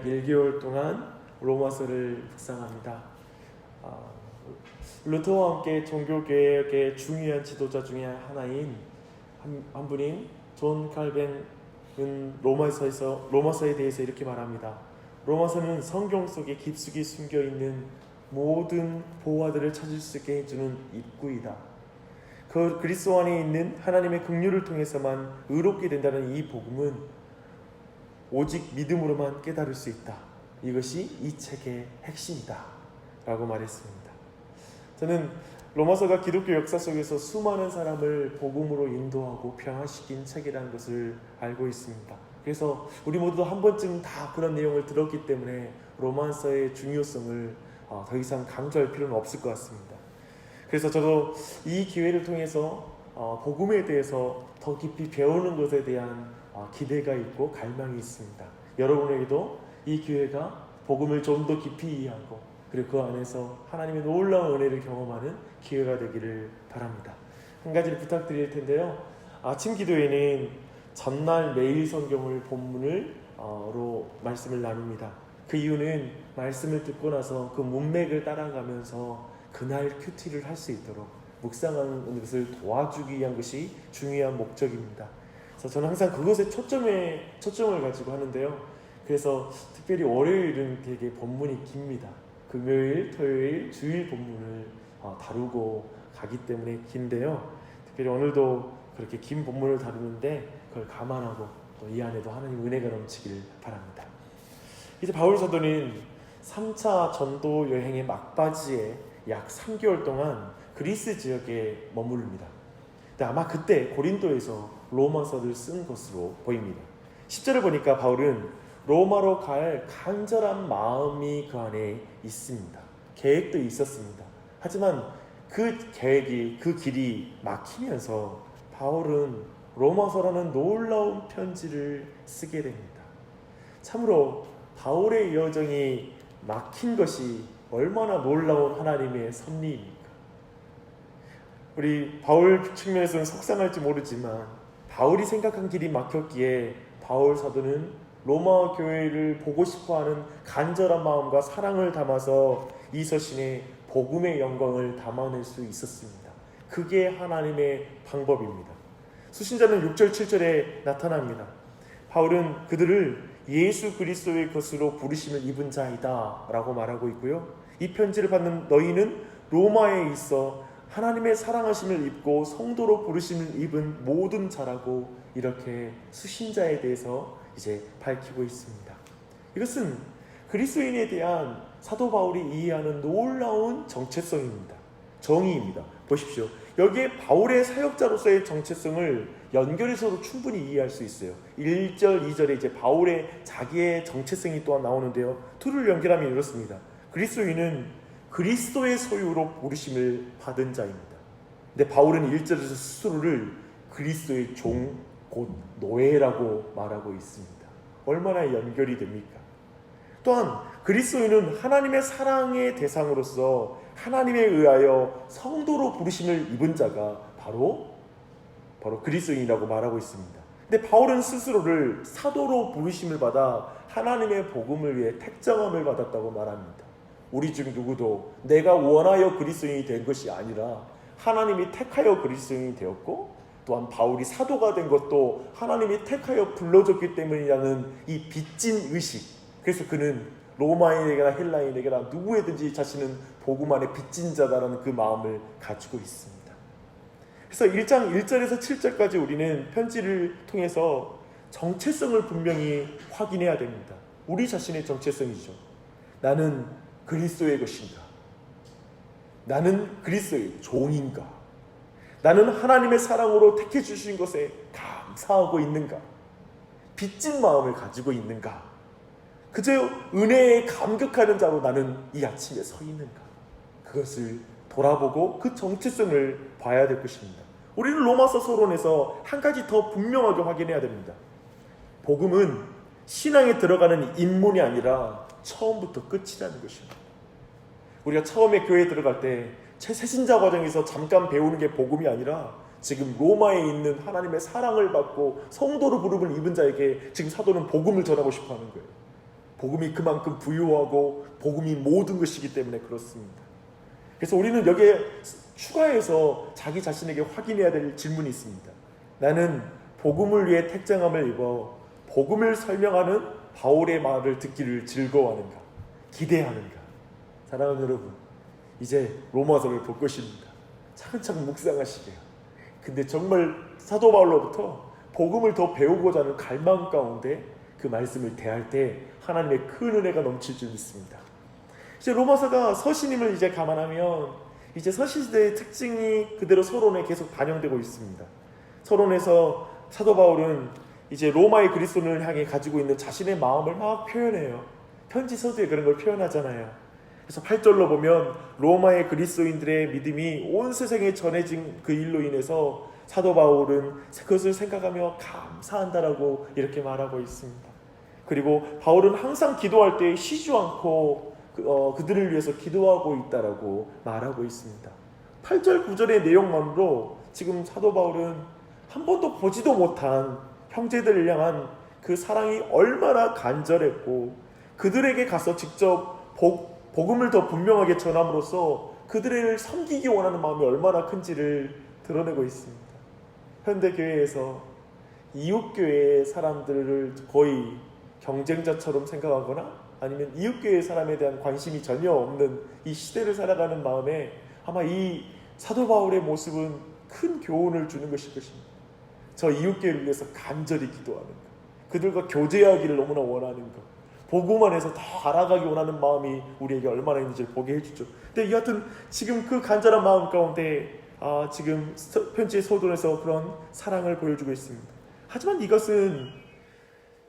약 1개월 동안 로마서를 묵상합니다. 아, 루터와 함께 종교개혁의 중요한 지도자 중에 하나인 한, 한 분인 존 칼벤은 로마서에서 로마서에 대해서 이렇게 말합니다. 로마서는 성경 속에 깊숙이 숨겨 있는 모든 보화들을 찾을 수 있게 해주는 입구이다. 그 그리스도 안에 있는 하나님의 긍휼을 통해서만 의롭게 된다는 이 복음은 오직 믿음으로만 깨달을 수 있다. 이것이 이 책의 핵심이다. 라고 말했습니다. 저는 로마서가 기독교 역사 속에서 수많은 사람을 복음으로 인도하고 변화시킨 책이라는 것을 알고 있습니다. 그래서 우리 모두 한 번쯤 다 그런 내용을 들었기 때문에 로마서의 중요성을 어, 더 이상 강조할 필요는 없을 것 같습니다. 그래서 저도 이 기회를 통해서 어, 복음에 대해서 더 깊이 배우는 것에 대한 어, 기대가 있고 갈망이 있습니다. 여러분에게도 이 기회가 복음을 좀 더 깊이 이해하고 그리고 그 안에서 하나님의 놀라운 은혜를 경험하는 기회가 되기를 바랍니다. 한 가지를 부탁드릴 텐데요. 아침 기도에는 전날 매일 성경을 본문을로 말씀을 나눕니다. 그 이유는 말씀을 듣고 나서 그 문맥을 따라가면서 그날 큐티를 할 수 있도록 묵상하는 것을 도와주기 위한 것이 중요한 목적입니다. 그래서 저는 항상 그것에 초점에 초점을 가지고 하는데요. 그래서 특별히 월요일은 되게 본문이 깁니다. 금요일, 토요일, 주일 본문을 어, 다루고 가기 때문에 긴데요. 특별히 오늘도 그렇게 긴 본문을 다루는데 그걸 감안하고 또 이 안에도 하나님 은혜가 넘치길 바랍니다. 이제 바울 사도는 3차 전도 여행의 막바지에 약 3개월 동안 그리스 지역에 머무릅니다. 근데 아마 그때 고린도에서 로마서를 쓴 것으로 보입니다. 10절을 보니까 바울은 로마로 갈 간절한 마음이 그 안에 있습니다. 계획도 있었습니다. 하지만 그 계획이 그 길이 막히면서 바울은 로마서라는 놀라운 편지를 쓰게 됩니다. 참으로 바울의 여정이 막힌 것이 얼마나 놀라운 하나님의 섭리입니까? 우리 바울 측면에서는 속상할지 모르지만 바울이 생각한 길이 막혔기에 바울 사도는 로마 교회를 보고 싶어 하는 간절한 마음과 사랑을 담아서 이 서신에 복음의 영광을 담아낼 수 있었습니다. 그게 하나님의 방법입니다. 수신자는 6절 7절에 나타납니다. 바울은 그들을 예수 그리스도의 것으로 부르심을 입은 자이다 라고 말하고 있고요. 이 편지를 받는 너희는 로마에 있어 하나님의 사랑하심을 입고 성도로 부르심을 입은 모든 자라고 이렇게 수신자에 대해서 이제 밝히고 있습니다. 이것은 그리스도인에 대한 사도 바울이 이해하는 놀라운 정체성입니다. 정의입니다. 보십시오. 여기에 바울의 사역자로서의 정체성을 연결해서도 충분히 이해할 수 있어요. 1절, 2절에 이제 바울의 자기의 정체성이 또한 나오는데요. 둘을 연결하면 이렇습니다. 그리스도인은 그리스도의 소유로 부르심을 받은 자입니다. 근데 바울은 1절에서 스스로를 그리스도의 종, 곧 노예라고 말하고 있습니다. 얼마나 연결이 됩니까? 또한 그리스도인은 하나님의 사랑의 대상으로서 하나님에 의하여 성도로 부르심을 입은 자가 바로 바로 그리스도인이라고 말하고 있습니다. 근데 바울은 스스로를 사도로 부르심을 받아 하나님의 복음을 위해 택정함을 받았다고 말합니다. 우리 중 누구도 내가 원하여 그리스도인이 된 것이 아니라 하나님이 택하여 그리스도인이 되었고 또한 바울이 사도가 된 것도 하나님이 택하여 불러줬기 때문이라는 이 빚진 의식. 그래서 그는 로마인에게나 헬라인에게나 누구에든지 자신은 복음 안에 빚진 자다라는 그 마음을 가지고 있습니다. 그래서 1장 1절에서 7절까지 우리는 편지를 통해서 정체성을 분명히 확인해야 됩니다. 우리 자신의 정체성이죠. 나는 그리스도의 것인가? 나는 그리스도의 종인가? 나는 하나님의 사랑으로 택해 주신 것에 감사하고 있는가? 빚진 마음을 가지고 있는가? 그저 은혜에 감격하는 자로 나는 이 아침에 서 있는가? 그것을 돌아보고 그 정체성을 봐야 될 것입니다. 우리는 로마서 서론에서 한 가지 더 분명하게 확인해야 됩니다. 복음은 신앙에 들어가는 입문이 아니라 처음부터 끝이라는 것입니다. 우리가 처음에 교회에 들어갈 때 새신자 과정에서 잠깐 배우는 게 복음이 아니라 지금 로마에 있는 하나님의 사랑을 받고 성도로 부름을 입은 자에게 지금 사도는 복음을 전하고 싶어 하는 거예요. 복음이 그만큼 부유하고 복음이 모든 것이기 때문에 그렇습니다. 그래서 우리는 여기에 추가해서 자기 자신에게 확인해야 될 질문이 있습니다. 나는 복음을 위해 택장함을 입어 복음을 설명하는 바울의 말을 듣기를 즐거워하는가? 기대하는가? 사랑하는 여러분, 이제 로마서를 볼 것입니다. 차근차근 묵상하시게요. 근데 정말 사도 바울로부터 복음을 더 배우고자 하는 갈망 가운데 그 말씀을 대할 때 하나님의 큰 은혜가 넘칠 줄 믿습니다. 이제 로마서가 서신임을 이제 감안하면 이제 서신 시대의 특징이 그대로 서론에 계속 반영되고 있습니다. 서론에서 사도 바울은 이제 로마의 그리스도인을 향해 가지고 있는 자신의 마음을 막 표현해요. 편지 서두에 그런 걸 표현하잖아요. 그래서 8절로 보면 로마의 그리스도인들의 믿음이 온 세상에 전해진 그 일로 인해서 사도 바울은 그것을 생각하며 감사한다라고 이렇게 말하고 있습니다. 그리고 바울은 항상 기도할 때 쉬지 않고 그, 어, 그들을 위해서 기도하고 있다라고 말하고 있습니다. 8절 9절의 내용만으로 지금 사도 바울은 한 번도 보지도 못한 형제들을 향한 그 사랑이 얼마나 간절했고 그들에게 가서 직접 복, 복음을 더 분명하게 전함으로써 그들을 섬기기 원하는 마음이 얼마나 큰지를 드러내고 있습니다. 현대 교회에서 이웃 교회의 사람들을 거의 경쟁자처럼 생각하거나 아니면 이웃 교회 사람에 대한 관심이 전혀 없는 이 시대를 살아가는 마음에 아마 이 사도 바울의 모습은 큰 교훈을 주는 것일 것입니다. 저 이웃 교회를 위해서 간절히 기도하는 것, 그들과 교제하기를 너무나 원하는 것, 복음 안에서 더 알아가기 원하는 마음이 우리에게 얼마나 있는지를 보게 해주죠. 근데 여하튼 지금 그 간절한 마음 가운데 아, 지금 편지의 서론에서 그런 사랑을 보여주고 있습니다. 하지만 이것은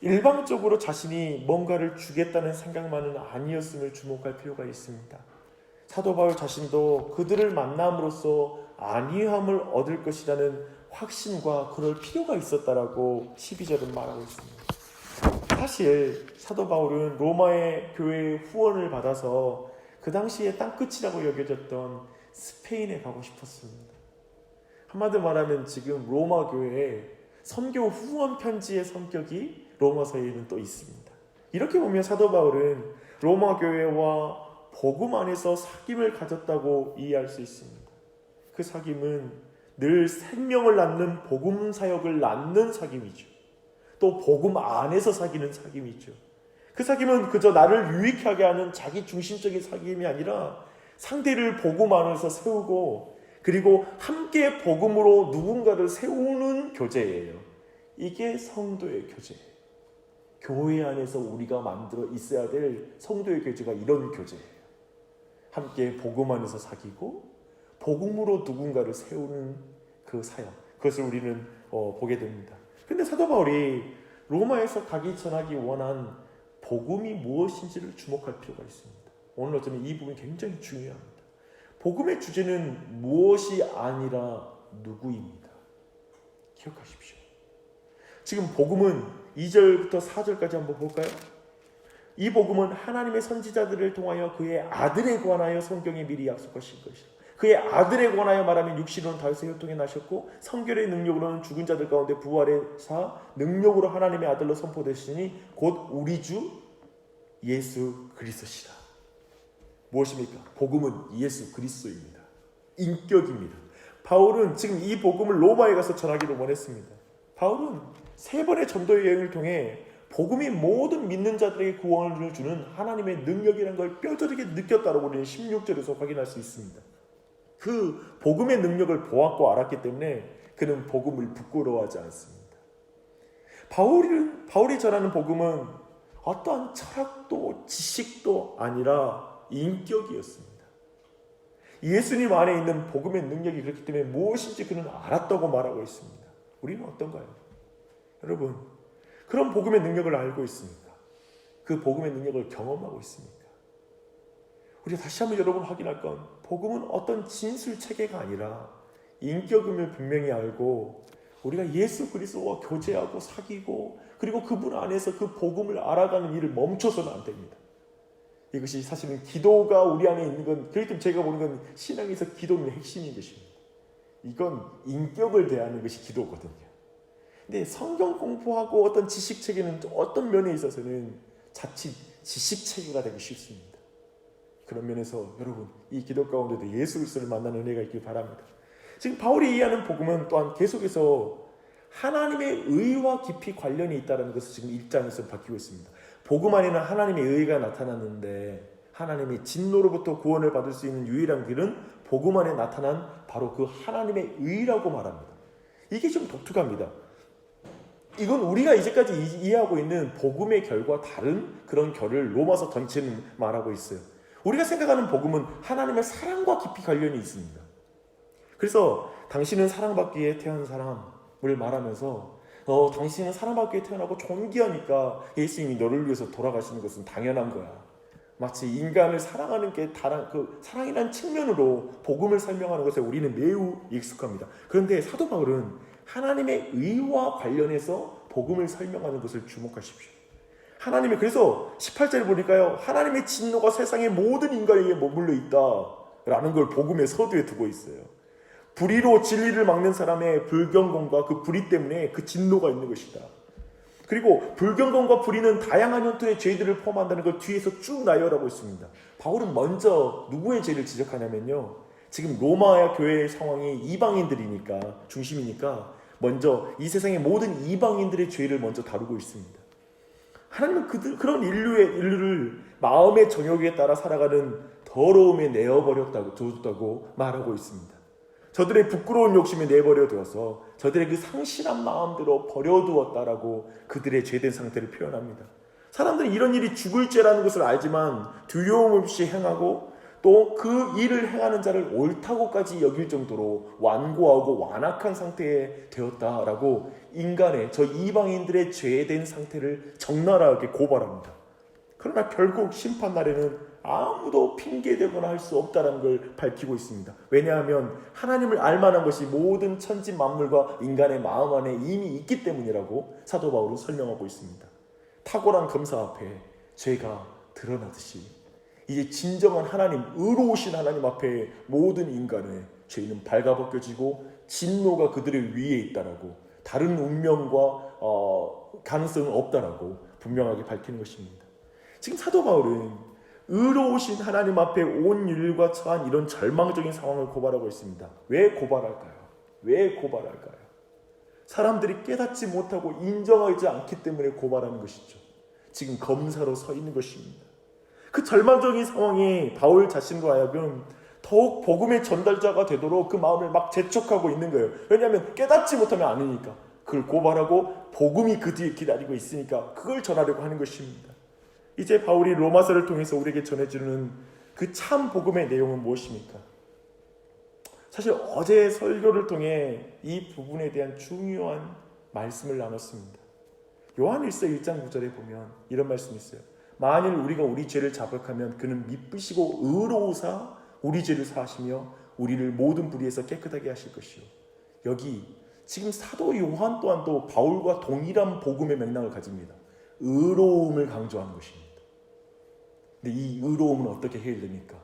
일방적으로 자신이 뭔가를 주겠다는 생각만은 아니었음을 주목할 필요가 있습니다. 사도 바울 자신도 그들을 만남으로써 안위함을 얻을 것이라는 확신과 그럴 필요가 있었다라고 12절은 말하고 있습니다. 사실 사도 바울은 로마의 교회의 후원을 받아서 그 당시에 땅끝이라고 여겨졌던 스페인에 가고 싶었습니다. 한마디로 말하면 지금 로마 교회에 선교 후원 편지의 성격이 로마서에는 또 있습니다. 이렇게 보면 사도 바울은 로마 교회와 복음 안에서 사귐을 가졌다고 이해할 수 있습니다. 그 사귐은 늘 생명을 낳는 복음 사역을 낳는 사귐이죠. 또 복음 안에서 사귀는 사귐이죠. 그 사귐은 그저 나를 유익하게 하는 자기 중심적인 사귐이 아니라 상대를 복음 안에서 세우고 그리고 함께 복음으로 누군가를 세우는 교제예요. 이게 성도의 교제예요. 교회 안에서 우리가 만들어 있어야 될 성도의 교제가 이런 교제예요. 함께 복음 안에서 사귀고 복음으로 누군가를 세우는 그 사역. 그것을 우리는 어, 보게 됩니다. 근데 사도 바울이 로마에서 가기 전하기 원한 복음이 무엇인지를 주목할 필요가 있습니다. 오늘 어쩌면 이 부분이 굉장히 중요합니다. 복음의 주제는 무엇이 아니라 누구입니다. 기억하십시오. 지금 복음은 2절부터 4절까지 한번 볼까요? 이 복음은 하나님의 선지자들을 통하여 그의 아들에 관하여 성경에 미리 약속하신 것이다. 그의 아들에 관하여 말하면 육신으로는 다윗의 혈통에 나셨고 성결의 능력으로는 죽은 자들 가운데 부활의 사 능력으로 하나님의 아들로 선포되시니 곧 우리 주 예수 그리스도시다. 무엇입니까? 복음은 예수 그리스도입니다. 인격입니다. 바울은 지금 이 복음을 로마에 가서 전하기를 원했습니다. 바울은 세 번의 전도 여행을 통해 복음이 모든 믿는 자들에게 구원을 주는 하나님의 능력이라는 걸 뼈저리게 느꼈다고 우리는 16절에서 확인할 수 있습니다. 그 복음의 능력을 보았고 알았기 때문에 그는 복음을 부끄러워하지 않습니다. 바울이, 바울이 전하는 복음은 어떠한 철학도 지식도 아니라 인격이었습니다. 예수님 안에 있는 복음의 능력이 그렇기 때문에 무엇인지 그는 알았다고 말하고 있습니다. 우리는 어떤가요? 여러분, 그런 복음의 능력을 알고 있습니까? 그 복음의 능력을 경험하고 있습니까? 우리가 다시 한번 여러분 확인할 건 복음은 어떤 진술 체계가 아니라 인격임을 분명히 알고 우리가 예수 그리스도와 교제하고 사귀고 그리고 그분 안에서 그 복음을 알아가는 일을 멈춰서는 안 됩니다. 이것이 사실은 기도가 우리 안에 있는 건 그렇기 때문에 제가 보는 건 신앙에서 기도는 핵심인 것입니다. 이건 인격을 대하는 것이 기도거든요. 근데 성경 공부하고 어떤 지식 체계는 어떤 면에 있어서는 자칫 지식 체계가 되기 쉽습니다. 그런 면에서 여러분 이 기도 가운데도 예수 그리스도를 만나는 은혜가 있길 바랍니다. 지금 바울이 이해하는 복음은 또한 계속해서 하나님의 의와 깊이 관련이 있다는 것을 지금 1장에서 바뀌고 있습니다. 복음 안에는 하나님의 의가 나타났는데 하나님의 진노로부터 구원을 받을 수 있는 유일한 길은 복음 안에 나타난 바로 그 하나님의 의라고 말합니다. 이게 좀 독특합니다. 이건 우리가 이제까지 이- 이해하고 있는 복음의 결과 다른 그런 결을 로마서 전체는 말하고 있어요. 우리가 생각하는 복음은 하나님의 사랑과 깊이 관련이 있습니다. 그래서 당신은 사랑받기에 태어난 사람을 말하면서 어, 당신은 사랑받기에 태어나고 존귀하니까 예수님이 너를 위해서 돌아가시는 것은 당연한 거야. 마치 인간을 사랑하는 게 다른 그 사랑이라는 측면으로 복음을 설명하는 것에 우리는 매우 익숙합니다. 그런데 사도 바울은 하나님의 의와 관련해서 복음을 설명하는 것을 주목하십시오. 하나님이 그래서 18절에 보니까요. 하나님의 진노가 세상의 모든 인간에게 머물러 있다라는 걸 복음의 서두에 두고 있어요. 불의로 진리를 막는 사람의 불경건과 그 불의 때문에 그 진노가 있는 것이다. 그리고 불경건과 불의는 다양한 형태의 죄들을 포함한다는 걸 뒤에서 쭉 나열하고 있습니다. 바울은 먼저 누구의 죄를 지적하냐면요. 지금 로마 교회의 상황이 이방인들이니까 중심이니까 먼저 이 세상의 모든 이방인들의 죄를 먼저 다루고 있습니다. 하나님은 그들, 그런 인류의 인류를 마음의 정욕에 따라 살아가는 더러움에 내어버렸다고 두었다고 말하고 있습니다. 저들의 부끄러운 욕심에 내버려 두어서 저들의 그 상실한 마음대로 버려두었다라고 그들의 죄된 상태를 표현합니다. 사람들은 이런 일이 죽을 죄라는 것을 알지만 두려움 없이 행하고 또 그 일을 행하는 자를 옳다고까지 여길 정도로 완고하고 완악한 상태에 되었다라고 인간의 저 이방인들의 죄된 상태를 적나라하게 고발합니다. 그러나 결국 심판 날에는 아무도 핑계대거나 할 수 없다는 걸 밝히고 있습니다. 왜냐하면 하나님을 알만한 것이 모든 천지 만물과 인간의 마음 안에 이미 있기 때문이라고 사도 바울은 설명하고 있습니다. 탁월한 검사 앞에 죄가 드러나듯이 이제 진정한 하나님, 의로우신 하나님 앞에 모든 인간의 죄는 발가벗겨지고 진노가 그들의 위에 있다라고 다른 운명과 어, 가능성은 없다라고 분명하게 밝히는 것입니다. 지금 사도 바울은 의로우신 하나님 앞에 온 인류가 처한 이런 절망적인 상황을 고발하고 있습니다. 왜 고발할까요? 왜 고발할까요? 사람들이 깨닫지 못하고 인정하지 않기 때문에 고발하는 것이죠. 지금 검사로 서 있는 것입니다. 그 절망적인 상황이 바울 자신과 하여금 더욱 복음의 전달자가 되도록 그 마음을 막 재촉하고 있는 거예요. 왜냐하면 깨닫지 못하면 아니니까. 그걸 고발하고 복음이 그 뒤에 기다리고 있으니까 그걸 전하려고 하는 것입니다. 이제 바울이 로마서를 통해서 우리에게 전해주는 그 참 복음의 내용은 무엇입니까? 사실 어제 설교를 통해 이 부분에 대한 중요한 말씀을 나눴습니다. 요한일서 1장 9절에 보면 이런 말씀이 있어요. 만일 우리가 우리 죄를 자백하면 그는 미쁘시고 의로우사 우리 죄를 사하시며 우리를 모든 불의에서 깨끗하게 하실 것이요. 여기 지금 사도 요한 또한 또 바울과 동일한 복음의 맥락을 가집니다. 의로움을 강조하는 것입니다. 근데 이 의로움은 어떻게 해결됩니까?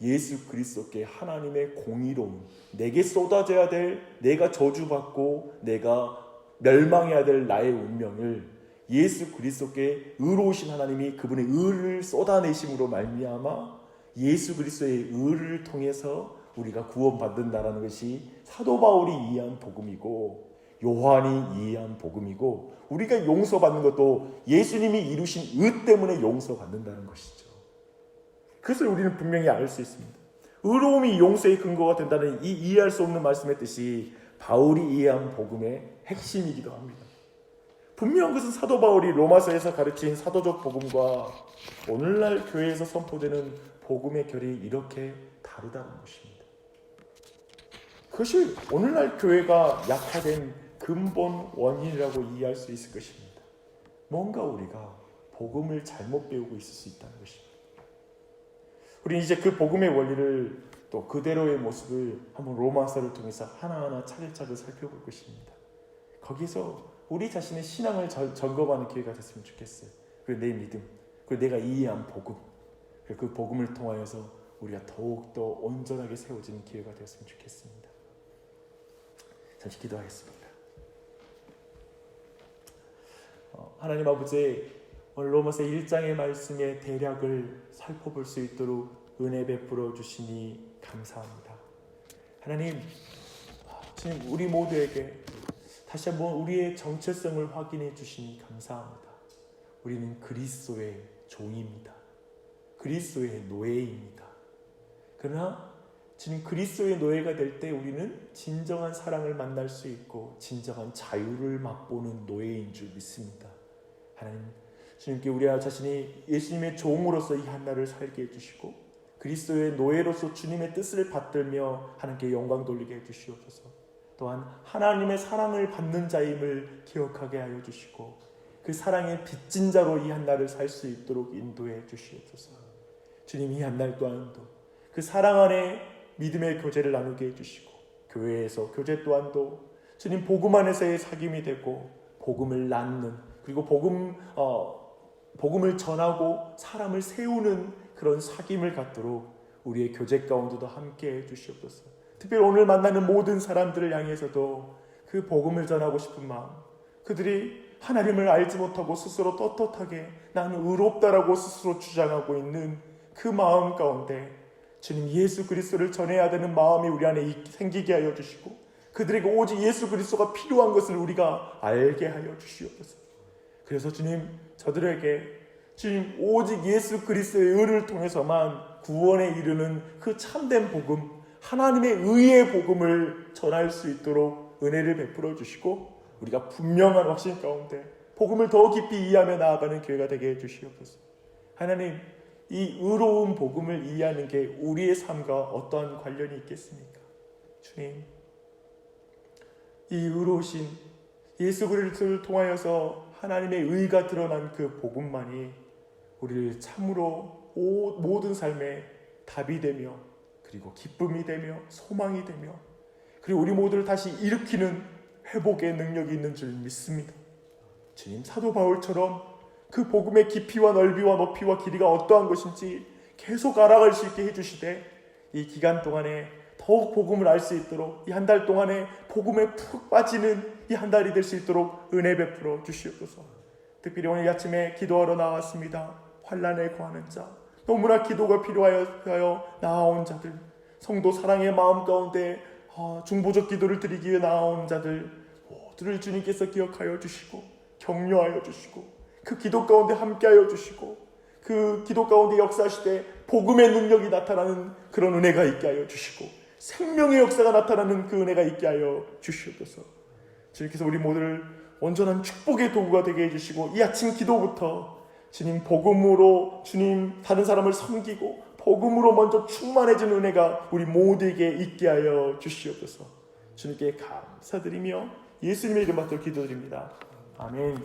예수 그리스도께 하나님의 공의로움, 내게 쏟아져야 될 내가 저주받고 내가 멸망해야 될 나의 운명을 예수 그리스도께 의로우신 하나님이 그분의 의를 쏟아내심으로 말미암아 예수 그리스도의 의를 통해서 우리가 구원받는다라는 것이 사도 바울이 이해한 복음이고 요한이 이해한 복음이고 우리가 용서받는 것도 예수님이 이루신 의 때문에 용서받는다는 것이죠. 그것을 우리는 분명히 알 수 있습니다. 의로움이 용서의 근거가 된다는 이 이해할 수 없는 말씀의 뜻이 바울이 이해한 복음의 핵심이기도 합니다. 분명한 것은 사도 바울이 로마서에서 가르친 사도적 복음과 오늘날 교회에서 선포되는 복음의 결이 이렇게 다르다는 것입니다. 그것이 오늘날 교회가 약화된 근본 원인이라고 이해할 수 있을 것입니다. 뭔가 우리가 복음을 잘못 배우고 있을 수 있다는 것입니다. 우리 이제 그 복음의 원리를 또 그대로의 모습을 한번 로마서를 통해서 하나하나 차근차근 살펴볼 것입니다. 거기서 우리 자신의 신앙을 저- 점검하는 기회가 됐으면 좋겠어요. 그리고 내 믿음, 그리고 내가 이해한 복음, 그리고 그 복음을 통하여서 우리가 더욱더 온전하게 세워지는 기회가 되었으면 좋겠습니다. 잠시 기도하겠습니다. 어, 하나님 아버지 오늘 로마서 1장의 말씀의 대략을 살펴볼 수 있도록 은혜 베풀어 주시니 감사합니다. 하나님, 주님 우리 모두에게 다시 한번 우리의 정체성을 확인해 주시니 감사합니다. 우리는 그리스도의 종입니다. 그리스도의 노예입니다. 그러나 주님 그리스도의 노예가 될 때 우리는 진정한 사랑을 만날 수 있고 진정한 자유를 맛보는 노예인 줄 믿습니다. 하나님 주님께 우리 자신이 예수님의 종으로서 이 한날을 살게 해주시고 그리스도의 노예로서 주님의 뜻을 받들며 하나님께 영광 돌리게 해주시옵소서. 또한 하나님의 사랑을 받는 자임을 기억하게 하여 주시고 그 사랑의 빚진 자로 이 한 날을 살 수 있도록 인도해 주시옵소서. 주님 이 한 날 또한도 그 사랑 안에 믿음의 교제를 나누게 해주시고 교회에서 교제 또한도 주님 복음 안에서의 사귐이 되고 복음을 낳는 그리고 복음 어, 복음을 전하고 사람을 세우는 그런 사귐을 갖도록 우리의 교제 가운데도 함께 해주시옵소서. 특별히 오늘 만나는 모든 사람들을 향해서도 그 복음을 전하고 싶은 마음, 그들이 하나님을 알지 못하고 스스로 떳떳하게 나는 의롭다라고 스스로 주장하고 있는 그 마음 가운데 주님 예수 그리스도를 전해야 되는 마음이 우리 안에 있- 생기게 하여 주시고 그들에게 오직 예수 그리스도가 필요한 것을 우리가 알게 하여 주시옵소서. 그래서 주님 저들에게 주님 오직 예수 그리스도의 의를 통해서만 구원에 이르는 그 참된 복음 하나님의 의의 복음을 전할 수 있도록 은혜를 베풀어 주시고 우리가 분명한 확신 가운데 복음을 더 깊이 이해하며 나아가는 교회가 되게 해 주시옵소서. 하나님 이 의로운 복음을 이해하는 게 우리의 삶과 어떠한 관련이 있겠습니까? 주님 이 의로우신 예수 그리스도를 통하여서 하나님의 의가 드러난 그 복음만이 우리를 참으로 오- 모든 삶의 답이 되며 그리고 기쁨이 되며 소망이 되며 그리고 우리 모두를 다시 일으키는 회복의 능력이 있는 줄 믿습니다. 주님 사도 바울처럼 그 복음의 깊이와 넓이와 높이와 길이가 어떠한 것인지 계속 알아갈 수 있게 해주시되 이 기간 동안에 더욱 복음을 알 수 있도록 이 한 달 동안에 복음에 푹 빠지는 이 한 달이 될 수 있도록 은혜 베풀어 주시옵소서. 특별히 오늘 아침에 기도하러 나왔습니다. 환란에 거하는 자, 너무나 기도가 필요하여 나아온 자들, 성도 사랑의 마음 가운데 아, 중보적 기도를 드리기 위해 나아온 자들 모두를 주님께서 기억하여 주시고 격려하여 주시고 그 기도 가운데 함께하여 주시고 그 기도 가운데 역사하시되 복음의 능력이 나타나는 그런 은혜가 있게 하여 주시고 생명의 역사가 나타나는 그 은혜가 있게 하여 주시옵소서. 주님께서 우리 모두를 온전한 축복의 도구가 되게 해주시고 이 아침 기도부터 주님 복음으로 주님 다른 사람을 섬기고 복음으로 먼저 충만해진 은혜가 우리 모두에게 있게 하여 주시옵소서. 주님께 감사드리며 예수님의 이름 받들어 기도드립니다. 아멘.